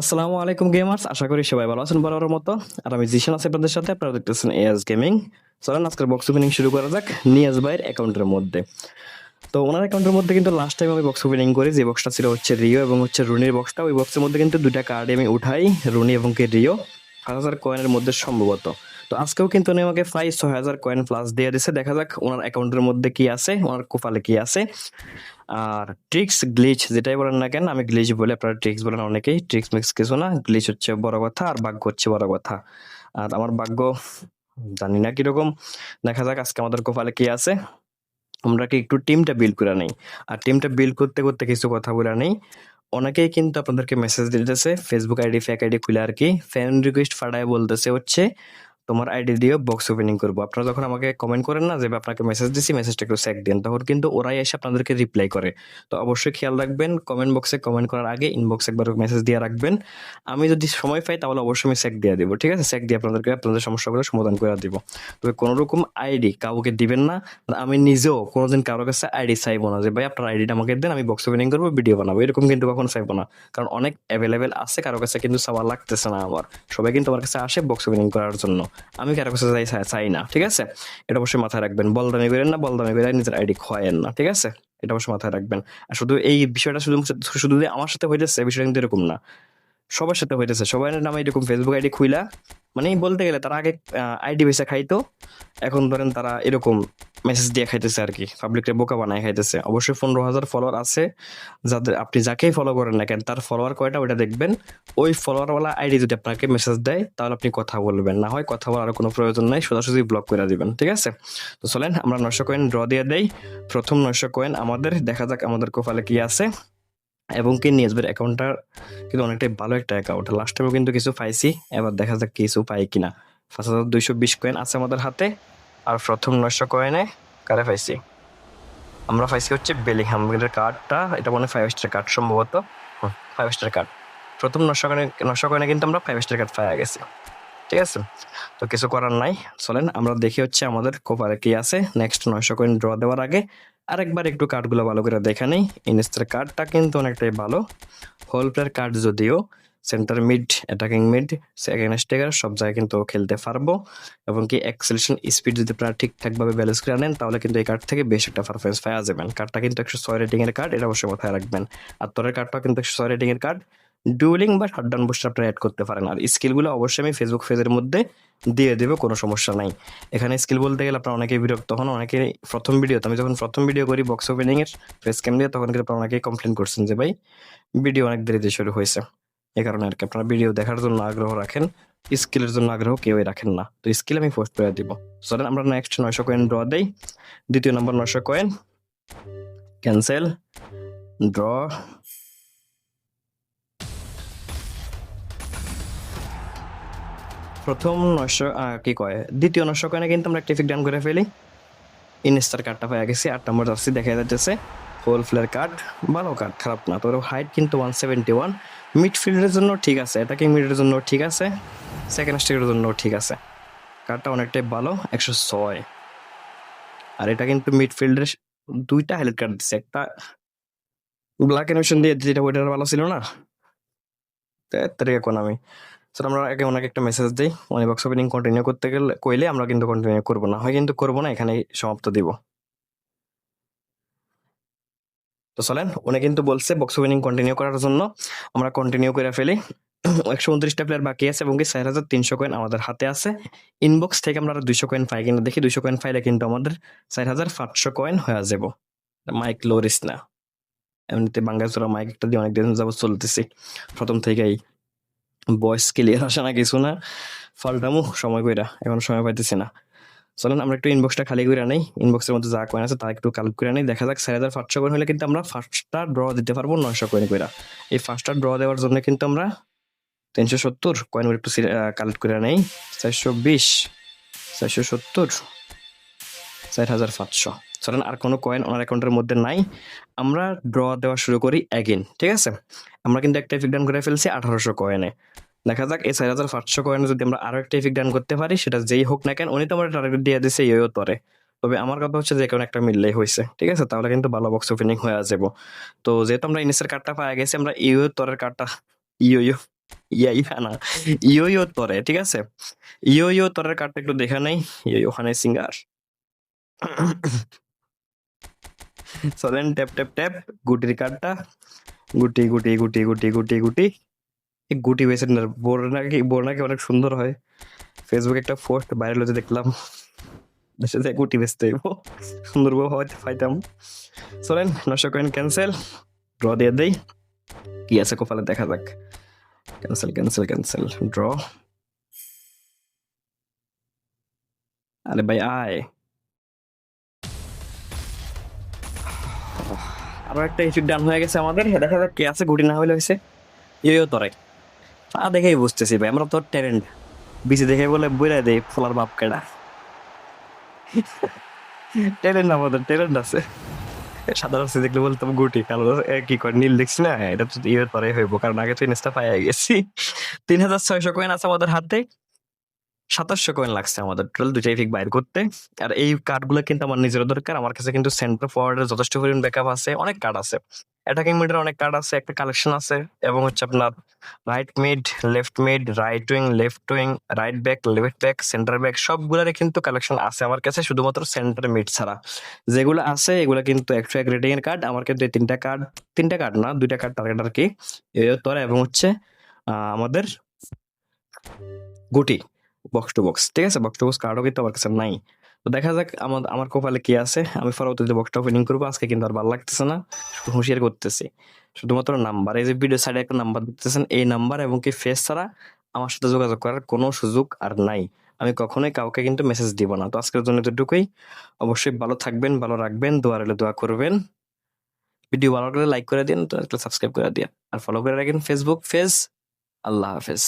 আসসালামু আলাইকুম গেমার্স, আশা করি সবাই ভালো আছেন বরাবর মতো। আর আমি জিশন আছি আপনাদের সাথে, আপনারা দেখতেছেন এস গেমিং চলেন, আজকের বক্স ওপেনিং শুরু করা যাক নিয়াজ ভাইয়ের অ্যাকাউন্টের মধ্যে। তো ওনার অ্যাকাউন্টের মধ্যে কিন্তু লাস্ট টাইম আমি বক্স ওপেনিং করি, যে বক্সটা ছিল হচ্ছে রিও এবং হচ্ছে রুনির বক্সটা ওই বক্সের মধ্যে কিন্তু দুইটা কার্ডে আমি উঠাই, রুনি এবং কে রিও পাঁচ হাজার কয়েনের মধ্যে সম্ভবত। তো আজকেও কিন্তু উনি আমাকে প্রায় ছয় হাজার কয়েন প্লাস দিয়ে দিছে দেখা যাক ওনার অ্যাকাউন্টের মধ্যে কি আছে, ওনার কোপালে কি আছে। আর ট্রিক্স গ্লিচ যেটাই বলেন না কেন, আমি গ্লিচ বলে, আপনারা ট্রিক্স বলেন অনেকেই। ট্রিক্স মিক্স কিছু না গ্লিচ হচ্ছে বড় কথা আর ভাগ্য হচ্ছে বড় কথা। আর আমার ভাগ্য জানি না কীরকম। দেখা যাক আজকে আমাদের কোপালে কি আছে। আমরা কি একটু টিমটা বিল্ড করে নেই। আর টিমটা বিল্ড করতে করতে কিছু কথা বলে নেই। অনেকেই কিন্তু আপনাদেরকে মেসেজ দিতেছে ফেসবুক আইডি ফেক আইডি খুলে আর কি। ফ্যান রিকোয়েস্ট ফাটায় বলতেছে হচ্ছে তোমার আইডি দিয়ে বক্স ওপেনিং করব। আপনারা যখন আমাকে কমেন্ট করেন না, যে আপনাকে মেসেজ দিছি মেসেজটা একটু চেক দিন। তখন কিন্তু ওরাই এসে আপনাদেরকে রিপ্লাই করে। তো অবশ্যই খেয়াল রাখবেন কমেন্ট বক্সে কমেন্ট করার আগে ইনবক্সে একবার মেসেজ দিয়ে রাখবেন। আমি যদি সময় পাই, তাহলে অবশ্যই আমি চেক দিয়ে দিব, ঠিক আছে? চেক দিয়ে আপনাদেরকে, আপনাদের সমস্যাগুলো সমাধান করে দিব। তবে কোনো রকম আইডি কাউকে দিবেন না আমি নিজেও কোনোদিন কারোর কাছে আইডি চাইব না, যে ভাই আপনার আইডিটা আমাকে দেন, আমি বক্স ওপেনিং করব ভিডিও বানাবো। এরকম কিন্তু কখনো চাইব না। কারণ অনেক অ্যাভেলেবেল আছে, কারও কাছে কিন্তু চাওয়া লাগতেছে না আমার। সবাই কিন্তু আমার কাছে আসে বক্স ওপেনিং করার জন্য। আমি কারও কাছে চাই চাই- না, ঠিক আছে? এটা অবশ্যই মাথায় রাখবেন। বলদামি করেন না, বলদামি করে নিজের আইডি খোয়েন না, ঠিক আছে? এটা অবশ্যই মাথায় রাখবেন। আর শুধু এই বিষয়টা শুধু শুধু আমার সাথে হইতেছে, বিষয়টা কিন্তু এরকম না। সবার সাথে হইতেছে। সবাই নামে এরকম ফেসবুক আইডি খুইলা মানে বলতে গেলে তারা আগে আইডি বেসা খাইতো। এখন ধরেন তারা এরকম মেসেজ দিয়ে খাইতেছে আর কি। পাবলিককে বোকা বানায় খাইতেছে। অবশ্যই পনেরো হাজার ফলোয়ার আছে। যাদের আপনি যাকেই ফলো করেন না কেন, তার ফলোয়ার কয়টা ওইটা দেখবেন। ওই ফলোয়ারওয়ালা আইডি যদি আপনাকে মেসেজ দেয়, তাহলে আপনি কথা বলবেন। না হয় কথা বলার কোনো প্রয়োজন নাই, সোজাসুজি ব্লক করে দিবেন, ঠিক আছে? তো চলেন, আমরা নশো কয়েন ড্র দিয়ে দেই। প্রথম নশো কয়েন আমাদের, দেখা যাক আমাদের কোফালে কি আছে। এবং কি নিউজবের অ্যাকাউন্টটা কিন্তু অনেকটাই ভালো একটা অ্যাকাউন্ট লাস্ট টাইমও কিন্তু কিছু পাইছি, এবার দেখা যাক কিছু পাই কিনা। পাঁচ হাজার দুইশো বিশ কয়েন আছে আমাদের হাতে, আর প্রথম নয়শো কয়েনে কারে পাইছি? আমরা পাইছি হচ্ছে বেলিংহামের কার্ডটা এটা মনে ফাইভ স্টার কার্ড সম্ভবত। ফাইভ স্টার কার্ড প্রথম নশো কয়েনে নশো কয়েনে কিন্তু আমরা ফাইভ স্টার কার্ড পাওয়া গেছি। ঠিক আছে? তো কিছু করার নাই, চলেন আমরা দেখি হচ্ছে আমাদের কোপারে কি আছে। নেক্সট নয়শো কয়েন ড্র দেওয়ার আগে আরেকবার একটু কার্ডগুলো ভালো করে দেখে নেই। ইনস্টার কার্ডটা কিন্তু অনেকটাই ভালো। হোল প্লেয়ার কার্ড যদিও centre mid attacking mid second striker সব জায়গায় কিন্তু খেলতে পারব। এবং কি অ্যাক্সেলেশন স্পিড যদি আপনারা ঠিকঠাকভাবে ব্যালেন্স করে আনেন তাহলে কিন্তু এই কার্ড থেকে বেশ একটা পারফরমেন্স পাওয়া যাবেন। কার্ডটা কিন্তু একশো ছয় রেটিং এর কার্ড এটা অবশ্যই মাথায় রাখবেন। আর তোরের কার্ডটাও কিন্তু একশো ছয় রেটিং এর কার্ড ডুয়েলিং বা শাটডাউন বুস্টার আপনারা অ্যাড করতে পারেন। আর স্কিলগুলো অবশ্যই আমি ফেসবুক পেজের মধ্যে দিয়ে দেবো, কোনো সমস্যা নাই। এখানে স্কিল বলতে গেলে আপনারা অনেকেই বিরক্ত হন অনেকে প্রথম ভিডিওতে আমি যখন প্রথম ভিডিও করি বক্স ওপেনিং এর ফেস ক্যাম দিয়ে, তখন কিন্তু আপনারা অনেকেই কমপ্লেন করছেন যে, ভাই ভিডিও অনেক দেরিতে শুরু হয়েছে। এ কারণে আর কি আপনারা ভিডিও দেখার জন্য আগ্রহ রাখেন, স্কিলের জন্য আগ্রহ কেউই রাখেন না। তো স্কিল আমি পোস্ট করে দিব। চলেন আমরা নেক্সট নয়শো কয়েন ড্র দেই। দ্বিতীয় নম্বর নয়শো কয়েন ক্যান্সেল ড্র প্রথম নয়শো কি কয়? দ্বিতীয় নয়শো কয়েনে কিন্তু আমরা টিফিক ডান করে ফেলি। ইনস্টার কার্ডটা পেয়ে গেছি, আট নম্বর জার্সি দেখা যাচ্ছে হোল ফ্লেয়ার কার্ড ভালো কার্ড খারাপ না। তোর হাইট কিন্তু ওয়ান সেভেন্টি ওয়ান মিডফিল্ডের জন্য ঠিক আছে অ্যাটাকিং মিডের জন্য ঠিক আছে? সেকেন্ড স্টেকের জন্য ঠিক আছে। কার্ডটা অনেকটাই ভালো, একশো ছয়। আর এটা কিন্তু মিডফিল্ডের দুইটা হাইলাইট কার্ড দিচ্ছে একটা ব্ল্যাক অ্যানিমেশন দিয়ে যেটা ওইটার ভালো ছিল না? তারিখ এখন আমি স্যার আমরা একে ওনাকে একটা মেসেজ দিই। উনি বক্স ওপেনিং কন্টিনিউ করতে গেলে, কইলে আমরা কিন্তু কন্টিনিউ করব না। হয় কিন্তু করব না, এখানেই সমাপ্ত দিব। তো চলেন, উনি কিন্তু বলছে বক্স ওপেনিং কন্টিনিউ করার জন্য। আমরা কন্টিনিউ করে ফেলি। একশো উনত্রিশটা প্লেয়ার বাকি আছে এবং কি চার হাজার তিনশো কয়েন আমাদের হাতে আছে। ইনবক্স থেকে আমরা দুইশো কয়েন পাই কিনা দেখি। দুইশো কয়েন পাইলে কিন্তু আমাদের চার হাজার পাঁচশো কয়েন হয়ে যাব। মাইক লোরিস না। এমনিতে বাঙ্গাচোরা মাইক একটা দিয়ে অনেক দিন যাবত চলতেছি। প্রথম থেকেই। ভয়েস ক্লিয়ার আসে না কিছু না। ফাল্টামু সময় কইরা, এখন সময় পাইতেছি না। চলেন, আমরা একটু ইনবক্সটা খালি করে নেই। ইনবক্সের মধ্যে যা কয়েন আছে তা একটু কালেক্ট করে নেই। দেখা যাক চার হাজার পাঁচশো কয়েন হলে কিন্তু আমরা ফার্স্টটা ড্র দিতে পারব নয়শো কয়েন কইরা। এই ফার্স্টটা ড্র দেওয়ার জন্য কিন্তু আমরা তিনশো সত্তর কয়েন একটু কালেক্ট করে নেই। চারশো বিশ, চারশো সত্তর, চার হাজার পাঁচশো। চলেন, আর কোনো কয়েন ওনার অ্যাকাউন্টের মধ্যে নাই। আমরা ড্র দেওয়া শুরু করি অ্যাগেন ঠিক আছে? আমরা কিন্তু একটা এফিক ডান করে ফেলছি আঠারোশো কয়েনে দেখা যাক এই চার হাজার পাঁচশো কয়েনে যদি আমরা আরও একটা এফিক ডান করতে পারি, সেটা যেই হোক না কেন, উনি তো আমার টার্গেট দিয়ে দিছে ইয়ো তরে। তবে আমার কথা হচ্ছে যে কোনো একটা মিললেই হয়েছে, ঠিক আছে? তাহলে কিন্তু ভালো বক্স ওপেনিং হয়ে যাব। তো যেহেতু আমরা ইনিসের কার্ডটা পাওয়া গেছি আমরা ইউ তরের কার্ডটা ইউ ইউ ইয়া ইয়া না ইয়ো ইয়ো তরে, ঠিক আছে? ইয়ো ইয়ো তরের কার্ডটা একটু দেখা নেই ইয়ো হানি সিঙ্গার চলেন ট্যাপ ট্যাপ ট্যাপ গুটির কার্ডটা গুটি গুটি গুটি গুটি গুটি গুটি এই গুটি বেছে বোর নাকি বোর নাকি অনেক সুন্দর হয়। ফেসবুকে একটা পোস্ট ভাইরাল হতে দেখলাম। যে গুটি বেচতে হইব সুন্দর বউ হয়তো পাইতাম। চলেন নশো কয়েন ক্যান্সেল ড্র দিয়ে দেই। কি আছে কপালে, দেখা যাক। ক্যান্সেল ক্যান্সেল ক্যান্সেল ড্র আরে ভাই, আয়। আরও একটা ইস্যু ডান হয়ে গেছে আমাদের। দেখা যাক কে আছে, গুটি না হইলে হয়েছে ইয়ো তরে তা দেখেই বুঝতেছি ভাই, আমরা তো ট্যালেন্ট বিসি দেখে বলে বইরা দেই ফলার বাপ কেডা। ট্যালেন্ট আমাদের ট্যালেন্ট আছে। সাধারণ রাস্তায় দেখলে বলতাম গুটি কালো কি করে নীল দেখছি না? এটা তো ইয়ে পরে হইব, কারণ আগে তো ইনস্টা পাই গেছি। তিন হাজার ছয়শো কয়েন আছে আমাদের হাতে। সাতাশশো কয়েন লাগছে আমাদের। টোটাল দুটাই ফিক বাইর করতে। আর এই কার্ডগুলো কিন্তু আমার নিজের দরকার। আমার কাছে কিন্তু সেন্টার ফরওয়ার্ডের যথেষ্ট পরিমাণ ব্যাকআপ আছে। অনেক কার্ড আছে। অ্যাটাকিং মিডের অনেক কার্ড আছে, একটা কালেকশন আছে এবং হচ্ছে আপনার right mid left mid right wing left wing right back left back centre back সবগুলোর কিন্তু কালেকশন আছে আমার কাছে, শুধুমাত্র সেন্টার মিড ছাড়া। যেগুলো আছে, এগুলো কিন্তু একশো এক রেটিং এর কার্ড আমার কিন্তু এই তিনটা কার্ড তিনটা কার্ড না, দুইটা কার্ড টার্গেট আর কি এবং হচ্ছে আমাদের গুটি। বক্স টু বক্স ঠিক আছে বক্স টু বক্স কার্ডও কিন্তু আমার কাছে নাই। তো দেখা যাক আমার আমার কপালে কি আছে। আমি পরবর্তীতে বক্সটা ওপেনিং করব। আজকে কিন্তু আর ভালো লাগতেছে না। শুধু হুঁশিয়ার করতেছি। শুধুমাত্র নাম্বার এই যে ভিডিও সাইডে একটা নাম্বার দিতেছেন, এই নাম্বার এবং কি ফেস ছাড়া আমার সাথে যোগাযোগ করার কোনো সুযোগ আর নাই। আমি কখনোই কাউকে কিন্তু মেসেজ দিব না। তো আজকের জন্য এতটুকুই। অবশ্যই ভালো থাকবেন, ভালো রাখবেন, দোয়া রইলে দোয়া করবেন। ভিডিও ভালো লাগলে লাইক করে দিন, তো সাবস্ক্রাইব করে দিন। আর ফলো করে রাখেন ফেসবুক পেজ আল্লাহ হাফেজ।